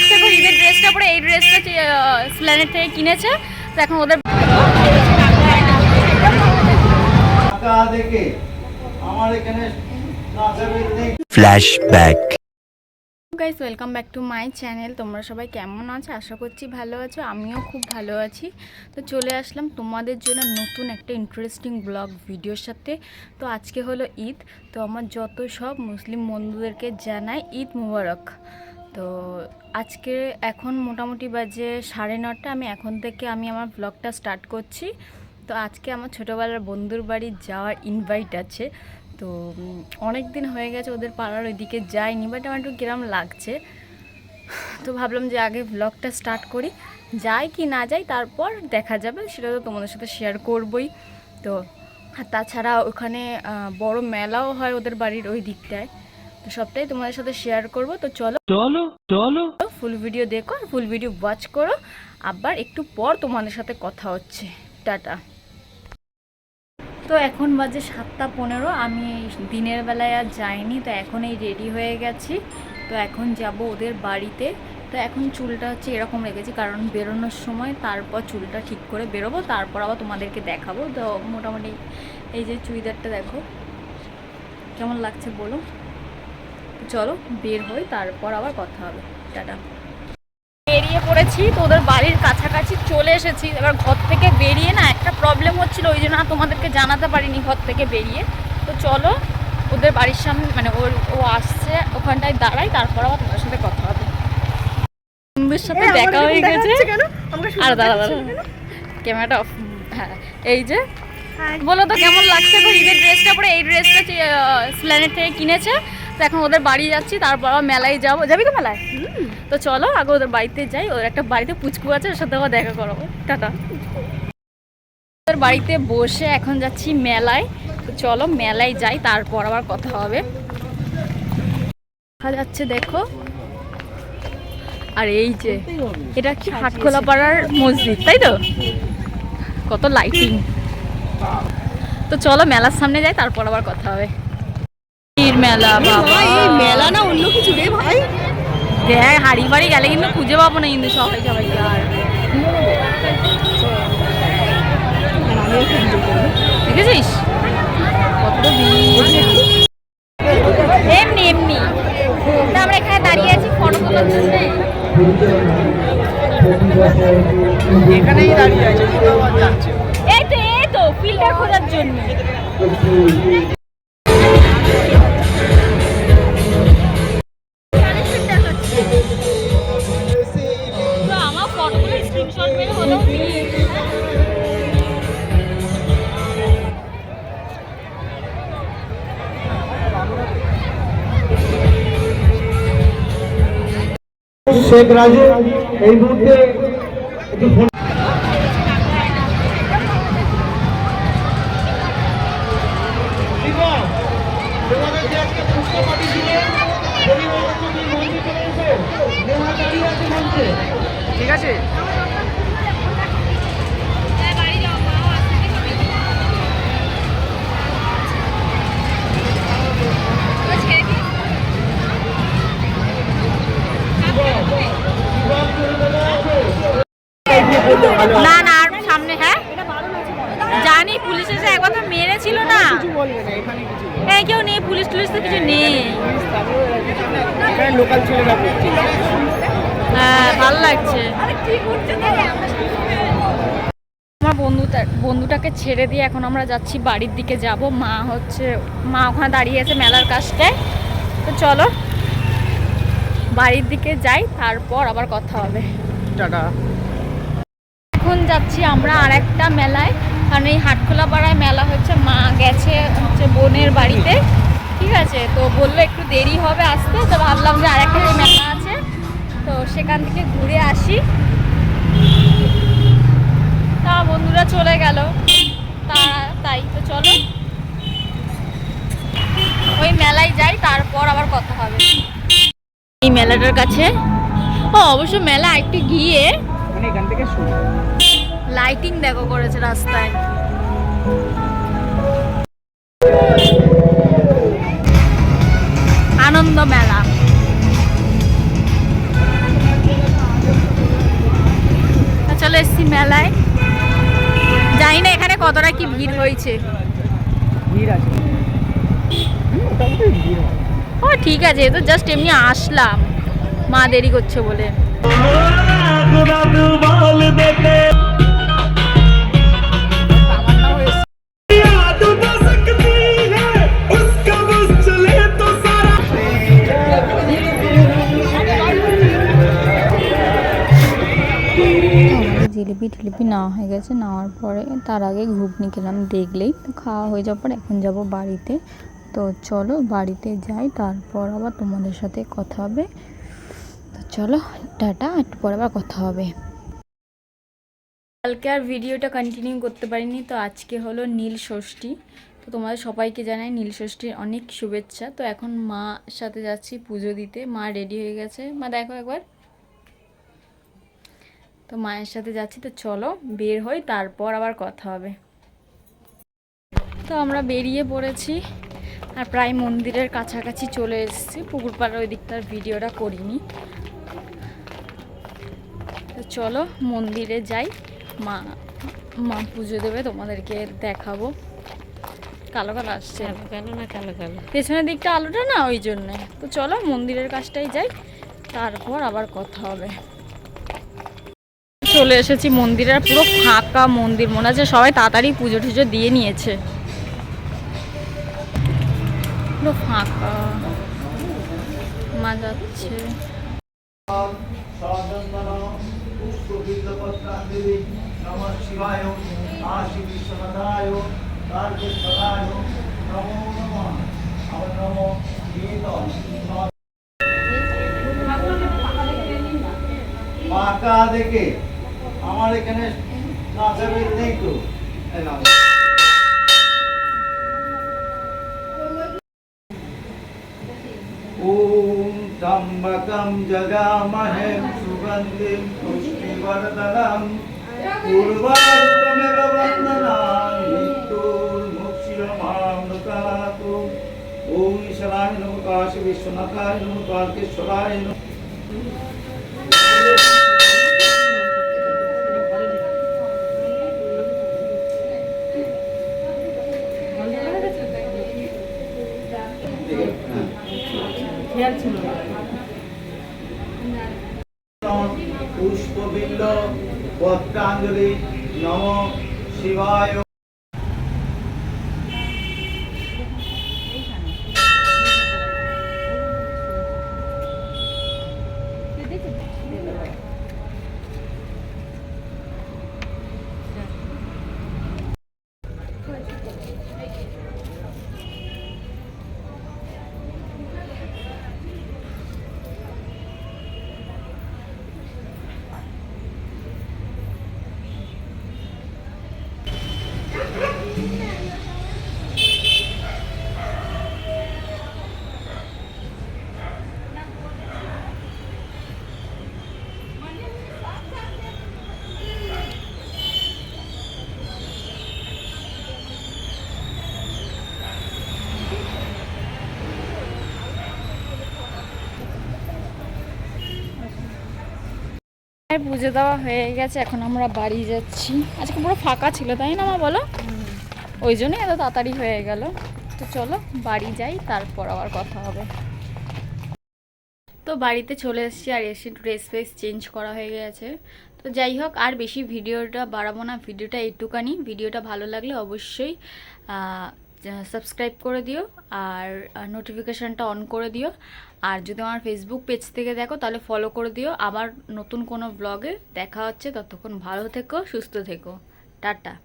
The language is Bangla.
লাগছে এখন ঈদের ড্রেসটা পরে এই ড্রেসটা স্ল্যানেট থেকে কিনেছে। তো এখন ওদের. Guys welcome back to my channel তোমরা সবাই কেমন আছো? আশা করছি ভালো আছো। আমিও খুব ভালো আছি। তো চলে আসলাম তোমাদের জন্য নতুন একটা ইন্টারেস্টিং ব্লগ ভিডিওর সাথে। তো আজকে হলো ঈদ। তো আমার যত সব মুসলিম বন্ধুদেরকে জানাই ঈদ মুবারক। তো আজকে এখন মোটামুটি বাজে সাড়ে নটা, আমি এখন থেকে আমি আমার ব্লগটা স্টার্ট করছি। তো আজকে আমার ছোটোবেলার বন্ধুর বাড়ি যাওয়ার ইনভাইট আছে। তো অনেক দিন হয়ে গেছে ওদের পাড়ার ওইদিকে যাইনি বাট আমার একটু কিরম লাগছে। তো ভাবলাম যে আগে ব্লগটা স্টার্ট করি। যাই কি না যাই, তারপর দেখা যাবে, সেটা তো তোমাদের সাথে শেয়ার করবই। তো, আর তাছাড়া ওখানে বড় মেলাও হয় ওদের বাড়ির ওই দিকটায়। তো সবটাই তোমাদের সাথে শেয়ার করব। তো চলো চলো চলো। ফুল ভিডিও দেখো আর ফুল ভিডিও ওয়াচ করো। আবার একটু পর তোমাদের সাথে কথা হচ্ছে। টাটা। তো এখন বাজে সাতটা পনেরো আমি দিনের বেলায় আর যাইনি তো এখন এই রেডি হয়ে গেছি। তো এখন যাব ওদের বাড়িতে। তো এখন চুলটা হচ্ছে এরকম রেখেছি কারণ বেরোনোর সময় তারপর চুলটা ঠিক করে বেরোবো তারপর আবার তোমাদেরকে দেখাবো। তো মোটামুটি এই যে চুড়িদারটা দেখো কেমন লাগছে বলো? চলো বের হই তারপর আবার কথা হবে। টাটা। বেরিয়ে পড়েছি তো ওদের বাড়ির কাছাকাছি চলে এসেছি। এবার ঘর থেকে বেরিয়ে না একটা প্রবলেম হচ্ছিল ওই জন্য তোমাদেরকে জানাতে পারিনি ঘর থেকে বেরিয়ে। তো চলো ওদের বাড়ির সামনে মানে ওর ও আসছে ওখানটায় দাঁড়াই তারপর আবার তোমার সাথে কথা হবে। বন্ধুর সাথে দেখা হয়ে গেছে। আর দাঁড়া দাঁড়া। ক্যামেরাটা অফ হ্যাঁ এই যে। বলো তো কেমন লাগছে? ঈদের ড্রেসটা পরে এই ড্রেসটা স্ল্যানেট থেকে কিনেছে। তো এখন ওদের বাড়ি যাচ্ছি তারপর আবার মেলায় যাব। যাবি তো মেলায়? তো চলো আগে ওদের বাড়িতে যাই। ওদের একটা বাড়িতে পুচকু আছে ওর সাথে আবার দেখা করাবো। টাটা। ওদের বাড়িতে বসে এখন যাচ্ছি মেলায়। তো চলো মেলায় যাই তারপর আবার কথা হবে। দেখা যাচ্ছে দেখো। আর এই যে এটা কি হাটখোলা পাড়ার মসজিদ তাই তো? কত লাইটিং তো চলো মেলার সামনে যাই তারপর আবার কথা হবে। বীর মেলা বাবা। এই মেলা না অন্য কিছু রে ভাই। দেখ হাড়ি বাড়ি গেলে কিন্তু খুঁজে পাবো না কিন্তু সবাই সবাই আর দেখেছিস? এমনি এমনি। তা আমরা এখানে দাঁড়িয়ে আছি ফটো তোলার জন্য। এখানেই দাঁড়িয়ে আছে কোথাও আর যাচ্ছে না। এই তো এই তো ফিল্টার খোঁজার জন্য। শেখ রাজু এই মুহূর্তে ঠিক যে না না, আর সামনে হ্যাঁ? জানি, পুলিশ এসে একবার তো মেরেছিল না। হ্যাঁ কেউ নেই, পুলিশ টুলিশ তো কিছু নেই। হ্যাঁ ভালো লাগছে। আমার বন্ধুটা বন্ধুটাকে ছেড়ে দিয়ে এখন আমরা যাচ্ছি, বাড়ির দিকে যাব। মা হচ্ছে মা ওখানে দাঁড়িয়ে আছে মেলার কাজটায়। তো চলো, বাড়ির দিকে যাই, তারপর আবার কথা হবে। টাটা। এখন যাচ্ছি আমরা আর একটা মেলায়, কারণ এই হাটখোলা পাড়ায় মেলা হচ্ছে, মা গেছে হচ্ছে বোনের বাড়িতে। ঠিক আছে, তো বলল একটু দেরি হবে আসতে, তো ভাবলাম যে আর একটা মেলা আছে, তো সেখান থেকে ঘুরে আসি। তা বন্ধুরা চলে গেল। তা, তাই তো চলো। ওই মেলায় যাই, তারপর আবার কথা হবে। এই মেলাটার কাছে। ও, অবশ্য মেলা একটু গিয়ে এখান থেকে শুরু। লাইটিং দেখো করেছে রাস্তায়। আনন্দ মেলা। চলে এসছি মেলায়। জানি না এখানে কতটা কি ভিড় হয়েছে। ও ঠিক আছে তো জাস্ট এমনি আসলাম। মা দেরি করছে বলে। জিলিপি নেওয়া হয়ে গেছে, নেওয়ার পরে তার আগে ঘুগনি খেলাম, দেখলেই তো খাওয়া হয়ে যাওয়ার পর এখন যাব বাড়িতে। তো চলো বাড়িতে যাই, তারপর আবার তোমাদের সাথে কথা হবে। তো চলো, টাটা একটু পর আবার কথা হবে। কালকে আর ভিডিওটা কন্টিনিউ করতে পারিনি, তো আজকে হলো নীল ষষ্ঠী। তো তোমাদের সবাইকে জানাই নীল ষষ্ঠীর অনেক শুভেচ্ছা। তো এখন মা সাথে যাচ্ছি পুজো দিতে, মা রেডি হয়ে গেছে। মা দেখো একবার। তো মায়ের সাথে যাচ্ছি তো চলো বের হই তারপর আবার কথা হবে। তো আমরা বেরিয়ে পড়েছি আর প্রায় মন্দিরের কাছাকাছি চলে এসেছি। পুকুর পাড়ার ওই দিকটার ভিডিওটা করিনি। তো চলো মন্দিরে যাই। মা মা পুজো দেবে তোমাদেরকে দেখাবো। কালো কালো আসছে। কালো না কালো কালো? পেছনের দিকটা আলোটা না ওই জন্যে। তো চলো মন্দিরের কাছটাই যাই তারপর আবার কথা হবে। চলে এসেছি মন্দিরের পুরো ফাঁকা মন্দির মনে হচ্ছে সবাই তাড়াতাড়ি পুজো টুজো দিয়ে নিয়েছে। পুরো ফাঁকা। মা যাচ্ছে। পাকা দেখে? আমার এখানে নাচাবের নেই তো এই নাও। ॐ त्र्यम्बकं जगामहे सुगन्धिं पुष्टिवर्धनम् पूर्वार्कमेव वन्दनान् मृत्युर्मुक्ष्यमामृतातु ॐ ईश्वराय नमः काशी विश्वनाथाय नमः कालकेश्वराय नमः পুষ্পবিল্ল পত্রাঞ্জলি নম শিবায়। পুজো দেওয়া হয়ে গেছে এখন আমরা বাড়ি যাচ্ছি। আজকে পুরো ফাঁকা ছিল তাই না মা বলো? ওই জন্যই এত তাড়াতাড়ি হয়ে গেল। তো চলো বাড়ি যাই তারপর আবার কথা হবে। তো বাড়িতে চলে এসেছি আর এসে ড্রেস ফ্রেস চেঞ্জ করা হয়ে গেছে। তো যাই হোক আর বেশি ভিডিওটা বাড়াবো না ভিডিওটা একটুখানি। ভিডিওটা ভালো লাগলে অবশ্যই সাবস্ক্রাইব করে দিও আর নোটিফিকেশানটা অন করে দিও। আর যদি আমার ফেসবুক পেজ থেকে দেখো, তাহলে ফলো করে দিও। আবার নতুন কোনো ব্লগে দেখা হচ্ছে। ততক্ষণ ভালো থেকো, সুস্থ থেকো। টাটা।